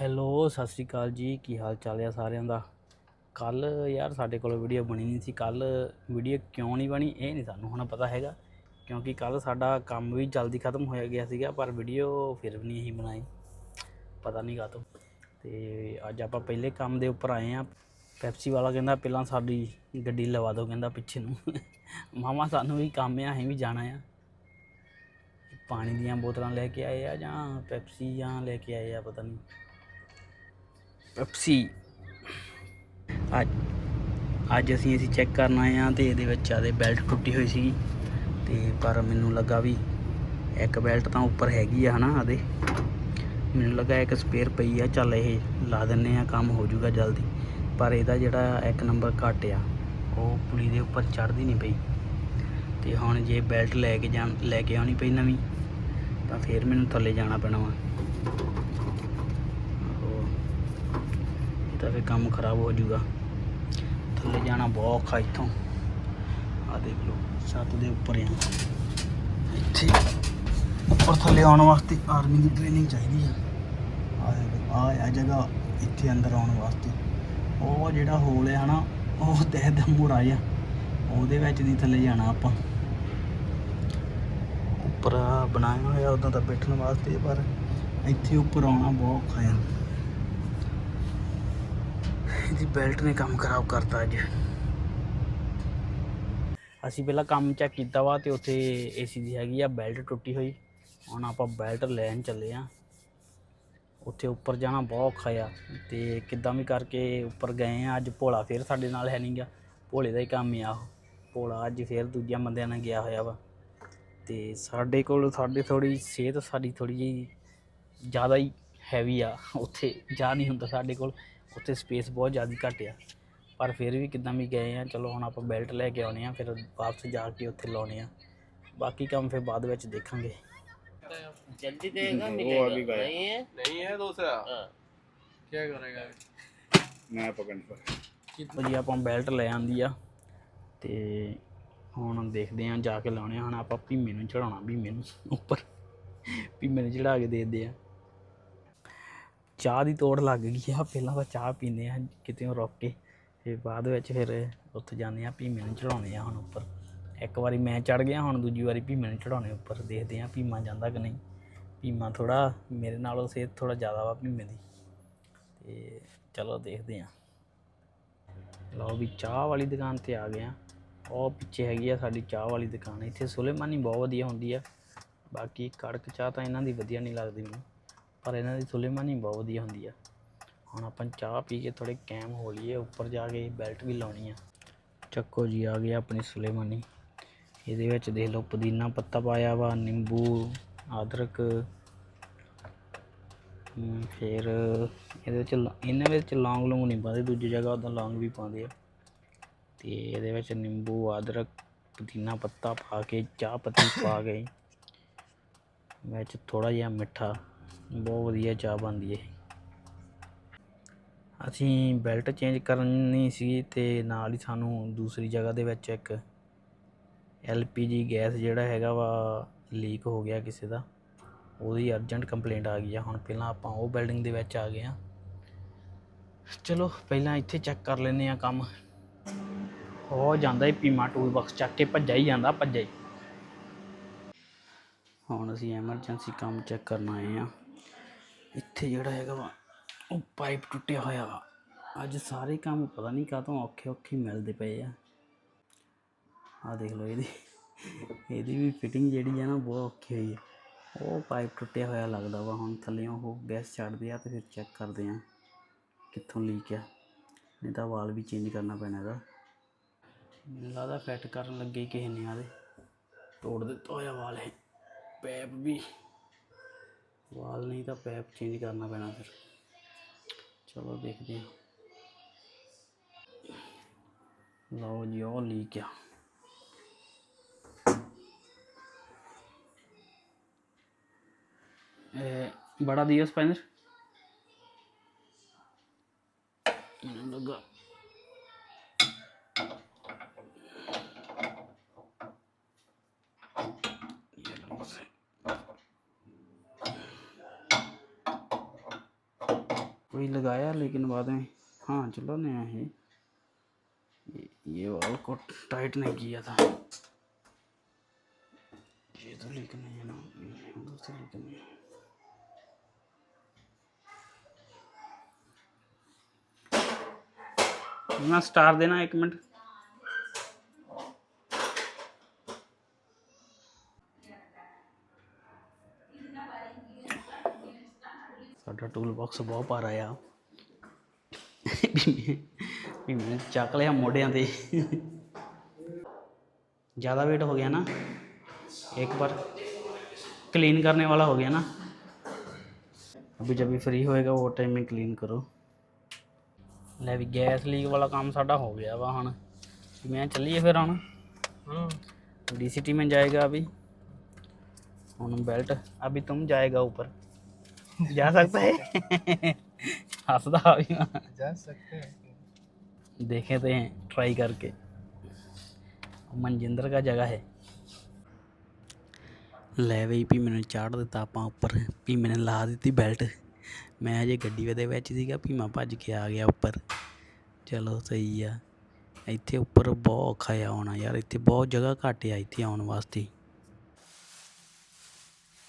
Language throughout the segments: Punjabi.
ਹੈਲੋ, ਸਤਿ ਸ਼੍ਰੀ ਅਕਾਲ ਜੀ। ਕੀ ਹਾਲ ਚਾਲ ਆ ਸਾਰਿਆਂ ਦਾ? ਕੱਲ ਯਾਰ ਸਾਡੇ ਕੋਲ ਵੀਡੀਓ ਬਣੀ ਨਹੀਂ ਸੀ। ਕੱਲ ਵੀਡੀਓ ਕਿਉਂ ਨਹੀਂ ਬਣੀ, ਇਹ ਨਹੀਂ ਸਾਨੂੰ ਹੁਣ ਪਤਾ ਹੈਗਾ। ਕਿਉਂਕਿ ਕੱਲ ਸਾਡਾ ਕੰਮ ਵੀ ਜਲਦੀ ਖਤਮ ਹੋਇਆ ਗਿਆ ਸੀਗਾ, ਪਰ ਵੀਡੀਓ ਫਿਰ ਵੀ ਨਹੀਂ ਅਸੀਂ ਬਣਾਈ ਪਤਾ ਨਹੀਂ ਕਾਤੋਂ ਤੇ ਅੱਜ ਆਪਾਂ ਪਹਿਲੇ ਕੰਮ ਦੇ ਉੱਪਰ ਆਏ ਆ। ਪੈਪਸੀ ਵਾਲਾ ਕਹਿੰਦਾ, ਪਹਿਲਾਂ ਸਾਡੀ ਗੱਡੀ ਲਵਾ ਦਿਓ, ਕਹਿੰਦਾ ਪਿੱਛੇ ਨੂੰ। ਮਾਮਾ, ਸਾਨੂੰ ਵੀ ਕੰਮ ਆ, ਅਸੀਂ ਵੀ ਜਾਣਾ ਆ। ਪਾਣੀ ਦੀਆਂ ਬੋਤਲਾਂ ਲੈ ਕੇ ਆਏ ਆ ਜਾਂ ਪੈਪਸੀ ਜਾਂ ਲੈ ਕੇ ਆਏ ਆ, ਪਤਾ ਨਹੀਂ। ਪੈਪਸੀ ਅੱਜ ਅੱਜ ਅਸੀਂ ਅਸੀਂ ਚੈੱਕ ਕਰਨ ਆਏ ਆ ਤੇ ਇਹਦੇ ਵਿੱਚ ਆਦੇ ਬੈਲਟ ਟੁੱਟੀ ਹੋਈ ਸੀ ਤੇ ਪਰ ਮੈਨੂੰ ਲੱਗਾ ਵੀ ਇੱਕ ਬੈਲਟ ਤਾਂ ਉੱਪਰ ਹੈਗੀ ਆ ਹਨਾ ਆਦੇ ਮੈਨੂੰ ਲੱਗਾ ਇੱਕ ਸਪੇਅਰ ਪਈ ਆ, ਚੱਲ ਇਹ ਲਾ ਦਿੰਨੇ ਆ, ਕੰਮ ਹੋ ਜਾਊਗਾ ਜਲਦੀ। ਪਰ ਇਹਦਾ ਜਿਹੜਾ ਇੱਕ ਨੰਬਰ ਘੱਟ ਆ, ਉਹ ਪੁਲੀ ਦੇ ਉੱਪਰ ਚੜਦੀ ਨਹੀਂ ਪਈ। ਤੇ ਹੁਣ ਜੇ ਬੈਲਟ ਲੈ ਕੇ ਜਾਣ, ਲੈ ਕੇ ਆਉਣੀ ਪਈ ਨਵੀਂ, ਤਾਂ ਫਿਰ ਮੈਨੂੰ ਥੱਲੇ ਜਾਣਾ ਪੈਣਾ ਵਾ ਆਹੋ। ਇਹ ਤਾਂ ਫਿਰ ਕੰਮ ਖਰਾਬ ਹੋ ਜਾਊਗਾ। ਥੱਲੇ ਜਾਣਾ ਬਹੁਤ ਔਖਾ ਇੱਥੋਂ। ਆ ਦੇਖ ਲਓ, ਛੱਤ ਦੇ ਉੱਪਰ ਆ। ਇੱਥੇ ਉੱਪਰ ਥੱਲੇ ਆਉਣ ਵਾਸਤੇ ਆਰਮੀ ਦੀ ਟ੍ਰੇਨਿੰਗ ਚਾਹੀਦੀ ਆ। ਆ ਆ ਜਗ੍ਹਾ ਇੱਥੇ ਅੰਦਰ ਆਉਣ ਵਾਸਤੇ। ਉਹ ਜਿਹੜਾ ਹੋਲ ਆ ਨਾ, ਉਹ ਤਹਿ ਦਾ ਮੋੜਾ ਆ ਉਹਦੇ ਵਿੱਚ ਨਹੀਂ ਥੱਲੇ ਜਾਣਾ ਆਪਾਂ। ਉੱਪਰ ਬਣਾਇਆ ਹੋਇਆ, ਉਦੋਂ ਤਾਂ ਬੈਠਣ ਵਾਸਤੇ, ਪਰ ਇੱਥੇ ਉੱਪਰ ਆਉਣਾ ਬਹੁਤ ਔਖਾ ਆ। ਇਹਦੀ ਬੈਲਟ ਨੇ ਕੰਮ ਖਰਾਬ ਕਰਤਾ ਅੱਜ। ਅਸੀਂ ਪਹਿਲਾਂ ਕੰਮ ਚੈੱਕ ਕੀਤਾ ਵਾ ਤੇ ਉੱਥੇ ਏਸੀ ਦੀ ਹੈਗੀ ਆ, ਬੈਲਟ ਟੁੱਟੀ ਹੋਈ। ਹੁਣ ਆਪਾਂ ਬੈਲਟ ਲੈਣ ਚੱਲੇ ਆ। ਉੱਥੇ ਉੱਪਰ ਜਾਣਾ ਬਹੁਤ ਔਖਾ ਆ ਤੇ ਕਿੱਦਾਂ ਵੀ ਕਰਕੇ ਉੱਪਰ ਗਏ ਆ। ਅੱਜ ਭੋਲਾ ਫੇਰ ਸਾਡੇ ਨਾਲ ਹੈ ਨਹੀਂ ਨਹੀਂਗਾ ਭੋਲੇ ਦਾ ਹੀ ਕੰਮ ਆ ਉਹ। ਭੋਲਾ ਅੱਜ ਫੇਰ ਦੂਜਿਆਂ ਬੰਦਿਆਂ ਨਾਲ ਗਿਆ ਹੋਇਆ ਵਾ। ਤੇ ਸਾਡੇ ਕੋਲ ਸਾਡੇ ਥੋੜੀ ਸਿਹਤ ਸਾਡੀ ਥੋੜੀ ਜਿਹੀ ਜ਼ਿਆਦਾ ਹੀ ਹੈਵੀ ਆ ਉੱਥੇ ਜਾ ਨਹੀਂ ਹੁੰਦਾ ਸਾਡੇ ਕੋਲ ਉੱਥੇ ਸਪੇਸ ਬਹੁਤ ਜ਼ਿਆਦਾ ਘੱਟ ਆ। ਪਰ ਫਿਰ ਵੀ ਕਿਦਾਂ ਵੀ ਗਏ ਆ ਚਲੋ ਹੁਣ ਆਪਾਂ ਬੈਲਟ ਲੈ ਕੇ ਆਉਣੇ ਆ ਫਿਰ ਵਾਪਸ ਜਾ ਕੇ ਉੱਥੇ ਲਾਉਣੇ ਆ। ਬਾਕੀ ਕੰਮ ਫਿਰ ਬਾਅਦ ਵਿੱਚ ਦੇਖਾਂਗੇ। ਜਲਦੀ ਦੇਗਾ ਨਹੀਂ ਹੈ। ਨਹੀਂ ਹੈ ਦੂਸਰਾ? ਹਾਂ। ਕੀ ਕਰੇਗਾ ਮੈਂ ਪਕੜਨ ਪਰ ਆਪਾਂ ਬੈਲਟ ਲੈ ਆਂਦੀ ਆ ਤੇ ਹੁਣ ਦੇਖਦੇ ਆਂ ਜਾ ਕੇ ਲਾਉਣੇ ਹੁਣ ਆਪਾਂ ਭੀਮੇ ਨੂੰ ਚੜਾਉਣਾ ਭੀਮੇ ਨੂੰ ਉੱਪਰ। ਭੀਮੇ ਨੂੰ ਚੜਾ ਕੇ ਦੇਖਦੇ ਆਂ। ਚਾਹ ਦੀ ਤੋੜ ਲੱਗ ਗਈ ਆ। ਪਹਿਲਾਂ ਤਾਂ ਚਾਹ ਪੀਂਦੇ ਆ ਕਿਤੇ ਰੁਕ ਕੇ ਫਿਰ ਬਾਅਦ ਵਿੱਚ ਫਿਰ ਉੱਥੇ ਜਾਂਦੇ ਆ, ਭੀਮੇ ਨੂੰ ਚੜਾਉਣੇ ਆ ਹੁਣ ਉੱਪਰ। ਇੱਕ ਵਾਰੀ ਮੈਂ ਚੜ ਗਿਆ, ਹੁਣ ਦੂਜੀ ਵਾਰੀ ਭੀਮੇ ਨੂੰ ਚੜਾਉਣੇ ਉੱਪਰ। ਦੇਖਦੇ ਆ ਭੀਮਾ ਜਾਂਦਾ ਕਿ ਨਹੀਂ। ਭੀਮਾ ਥੋੜਾ ਮੇਰੇ ਨਾਲੋਂ ਸਿਹਤ ਥੋੜਾ ਜ਼ਿਆਦਾ ਵਾ ਭੀਮੇ ਦੀ। ਤੇ ਚਲੋ ਦੇਖਦੇ ਆ। ਲਓ ਵੀ ਚਾਹ ਵਾਲੀ ਦੁਕਾਨ ਤੇ ਆ ਗਏ ਆ। ਉਹ ਪਿੱਛੇ ਹੈਗੀ ਆ ਸਾਡੀ ਚਾਹ ਵਾਲੀ ਦੁਕਾਨ। ਇੱਥੇ ਸੁਲੇਮਾਨੀ ਬਹੁਤ ਵਧੀਆ ਹੁੰਦੀ ਆ। ਬਾਕੀ ਕੜਕ ਚਾਹ ਤਾਂ ਇਹਨਾਂ ਦੀ ਵਧੀਆ ਨਹੀਂ ਲੱਗਦੀ ਮੈਨੂੰ। ਪਰ ਇਹਨਾਂ ਦੀ ਸੁਲੇਮਾਨੀ ਬਹੁਤ ਵਧੀਆ ਹੁੰਦੀ ਆ। ਹੁਣ ਆਪਾਂ ਚਾਹ ਪੀ ਕੇ ਥੋੜੇ ਕੈਮ ਹੋ ਲਈਏ, ਉੱਪਰ ਜਾ ਕੇ ਬੈਲਟ ਵੀ ਲਾਉਣੀ ਆ। ਚੱਕੋ ਜੀ, ਆ ਗਈ ਆਪਣੀ ਸੁਲੇਮਾਨੀ ਇਹਦੇ ਵਿੱਚ ਦੇਖ ਲਓ, ਪੁਦੀਨਾ ਪੱਤਾ ਪਾਇਆ ਵਾ, ਨਿੰਬੂ, ਅਦਰਕ ਫਿਰ ਇਹਦੇ ਵਿੱਚ ਲ- ਇਹਨਾਂ ਵਿੱਚ ਲੌਂਗ ਲੌਂਗ ਨਹੀਂ ਪਾਉਂਦੇ, ਦੂਜੀ ਜਗ੍ਹਾ ਉਦਾਂ ਲੌਂਗ ਵੀ ਪਾਉਂਦੇ ਆ। ਤੇ ਇਹਦੇ ਵਿੱਚ ਨਿੰਬੂ, ਅਦਰਕ, ਪੁਦੀਨਾ ਪੱਤਾ ਪਾ ਕੇ, ਚਾਹ ਪੱਤੀ ਪਾ ਕੇ, ਵਿੱਚ ਥੋੜਾ ਜਿਹਾ ਮਿੱਠਾ ਬਹੁਤ ਵਧੀਆ ਚਾਹ ਬਣਦੀ ਹੈ। ਅਸੀਂ ਬੈਲਟ ਚੇਂਜ ਕਰਨੀ ਸੀ ਤੇ ਨਾਲ ਹੀ ਸਾਨੂੰ ਦੂਸਰੀ ਜਗ੍ਹਾ ਦੇ ਵਿੱਚ ਇੱਕ ਐਲਪੀਜੀ ਗੈਸ ਜਿਹੜਾ ਹੈਗਾ ਵਾ ਲੀਕ ਹੋ ਗਿਆ ਕਿਸੇ ਦਾ। ਉਹਦੀ ਅਰਜੈਂਟ ਕੰਪਲੇਂਟ ਆ ਗਈ ਆ। ਹੁਣ ਪਹਿਲਾਂ ਆਪਾਂ ਉਹ ਬਿਲਡਿੰਗ ਦੇ ਵਿੱਚ ਆ ਗਏ ਆ। ਚਲੋ ਪਹਿਲਾਂ ਇੱਥੇ ਚੈੱਕ ਕਰ ਲੈਨੇ ਆ ਕੰਮ। ਹੋ ਜਾਂਦਾ ਹੀ ਪੀਮਾ ਟੂਲ ਬਾਕਸ ਚੱਕ ਕੇ ਭੱਜਾ ਹੀ ਜਾਂਦਾ ਭੱਜਾ ਹੀ। ਹੁਣ ਅਸੀਂ ਐਮਰਜੈਂਸੀ ਕੰਮ ਚੈੱਕ ਕਰਨ ਆਏ ਆ ਇੱਥੇ ਜਿਹੜਾ ਹੈਗਾ ਵਾ, ਉਹ ਪਾਈਪ ਟੁੱਟਿਆ ਹੋਇਆ ਵਾ। ਅੱਜ ਸਾਰੇ ਕੰਮ ਪਤਾ ਨਹੀਂ ਕਾਹਤੋਂ ਔਖੇ ਔਖੇ ਮਿਲਦੇ ਪਏ ਆ। ਆ ਦੇਖ ਲਓ ਇਹਦੀ ਇਹਦੀ ਵੀ ਫਿਟਿੰਗ ਜਿਹੜੀ ਆ ਨਾ ਬਹੁਤ ਔਖੀ ਹੋਈ ਹੈ ਉਹ ਪਾਈਪ ਟੁੱਟਿਆ ਹੋਇਆ ਲੱਗਦਾ ਵਾ, ਹੁਣ ਥੱਲੇ ਉਹ ਗੈਸ ਛੱਡਦੇ ਆ ਤੇ ਫਿਰ ਚੈੱਕ ਕਰਦੇ ਆ ਕਿੱਥੋਂ ਲੀਕ ਆ। ਨਹੀਂ ਤਾਂ ਵਾਲ ਵੀ ਚੇਂਜ ਕਰਨਾ ਪੈਣਾ ਇਹਦਾ। ਮੈਨੂੰ ਲੱਗਦਾ ਫਿੱਟ ਕਰਨ ਲੱਗੇ ਕਿਸੇ ਨੇ ਆਦੇ ਤੋੜ ਦਿੱਤਾ ਹੋਇਆ ਵਾਲ ਇਹ। ਪੈਪ ਵੀ ਵਾਲ ਨਹੀਂ ਤਾਂ ਪੈਪ ਚੇਂਜ ਕਰਨਾ ਪੈਣਾ ਫਿਰ ਚਲੋ ਦੇਖਦੇ ਆ ਲਓ ਜੀ ਉਹ ਲੀਕ ਆ ਇਹ ਬੜਾ ਦਿਓ ਸਪੈਨਰ ਮੈਨੂੰ कोई लगाया लेकिन बाद में हाँ चलो नया है। ये, वाल को टाइट नहीं किया था। ये तो लेकिन नहीं है ना दूसरे उधर से लीक नहीं है मैं स्टार देना एक मिनट। ਸਾਡਾ ਟੂਲ ਬਾਕਸ ਬਹੁਤ ਭਾਰਾ ਆ ਵੀ ਮੈਂ ਚੱਕ ਲਿਆ ਮੋਢਿਆਂ ਤੇ ज़्यादा वेट हो गया ना एक बार क्लीन करने वाला हो गया ना अभी जब भी फ्री होएगा वो टाइम में क्लीन करो ਲੈ ਵੀ ਗੈਸ ਲੀਕ ਵਾਲਾ ਕੰਮ ਸਾਡਾ ਹੋ ਗਿਆ ਵਾ ਹੁਣ ਵੀ ਮੈਂ ਚੱਲੀਏ ਫਿਰ ਹੁਣ हम्म डीसीटी में जाएगा अभी ਹੁਣ बेल्ट अभी तुम जाएगा ऊपर जा सकता है हंसदा अभी जा सकते हैं देखे थे ट्राई करके ਮਨਜਿੰਦਰ ਦਾ ਜਗ੍ਹਾ ਹੈ ਲੈ ਬਈ ਵੀ ਮੈਨੂੰ ਚਾੜ ਦਿੱਤਾ ਆਪਾਂ ਉੱਪਰ ਵੀ ਮੈਨੇ ਲਾ ਦਿੱਤੀ ਬੈਲਟ ਮੈਂ ਅਜੇ ਗੱਡੀ ਦੇ ਵਿੱਚ ਸੀਗਾ ਵੀ ਮੈਂ ਭੱਜ ਕੇ ਆ ਗਿਆ ਉੱਪਰ ਚਲੋ ਸਹੀ ਆ ਇੱਥੇ ਉੱਪਰ ਬਹੁਤ ਔਖਾ ਆ ਆਉਣਾ ਯਾਰ ਇੱਥੇ ਬਹੁਤ ਜਗ੍ਹਾ ਘੱਟ ਆ ਇੱਥੇ ਆਉਣ ਵਾਸਤੇ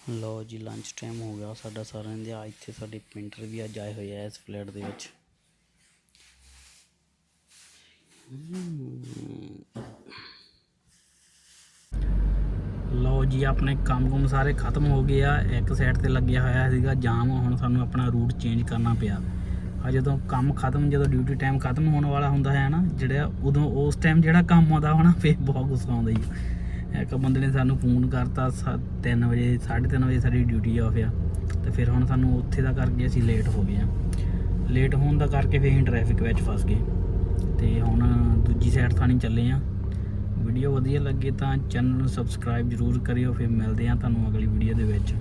ਲਓ ਜੀ ਲੰਚ ਟਾਈਮ ਹੋ ਗਿਆ ਸਾਡਾ ਸਾਰਿਆਂ ਦੇ। ਇੱਥੇ ਸਾਡੇ ਪ੍ਰਿੰਟਰ ਵੀ ਅੱਜ ਆਏ ਹੋਏ ਆ ਇਸ ਫਲੈਟ ਦੇ ਵਿੱਚ। ਲਓ ਜੀ, ਆਪਣੇ ਕੰਮ-ਕੁਮ ਸਾਰੇ ਖਤਮ ਹੋ ਗਏ ਆ। ਇੱਕ ਸਾਈਡ ਤੇ ਲੱਗਿਆ ਹੋਇਆ ਸੀਗਾ ਜਾਮ, ਹੁਣ ਸਾਨੂੰ ਆਪਣਾ ਰੂਟ ਚੇਂਜ ਕਰਨਾ ਪਿਆ। ਆ ਜਦੋਂ ਕੰਮ ਖਤਮ, ਜਦੋਂ ਡਿਊਟੀ ਟਾਈਮ ਖਤਮ ਹੋਣ ਵਾਲਾ ਹੁੰਦਾ ਹੈ ਨਾ, ਜਿਹੜਾ ਉਦੋਂ, ਉਸ ਟਾਈਮ ਜਿਹੜਾ ਕੰਮ ਆਉਂਦਾ ਹੋਣਾ, ਫੇਰ ਬਹੁਤ ਗੁੱਸਾ ਆਉਂਦਾ ਜੀ। ਇੱਕ ਬੰਦੇ ਨੇ ਸਾਨੂੰ ਫੋਨ ਕਰਤਾ 3 ਵਜੇ 3:30 ਵਜੇ ਸਾਡੀ ਡਿਊਟੀ ਆਫ ਆ। ਤੇ ਫਿਰ ਹੁਣ ਸਾਨੂੰ ਉੱਥੇ ਦਾ ਕਰਕੇ ਅਸੀਂ ਲੇਟ ਹੋ ਗਏ ਆ। ਲੇਟ ਹੋਣ ਦਾ ਕਰਕੇ ਫਿਰ ਅਸੀਂ ਟ੍ਰੈਫਿਕ ਵਿੱਚ ਫਸ ਗਏ। ਤੇ ਹੁਣ ਦੂਜੀ ਸਾਈਡ ਥਾਣੀ ਚੱਲੇ ਆ। ਵੀਡੀਓ ਵਧੀਆ ਲੱਗੇ ਤਾਂ ਚੈਨਲ ਨੂੰ ਸਬਸਕ੍ਰਾਈਬ ਜਰੂਰ ਕਰਿਓ, ਫਿਰ ਮਿਲਦੇ ਆ ਤੁਹਾਨੂੰ ਅਗਲੀ ਵੀਡੀਓ ਦੇ ਵਿੱਚ।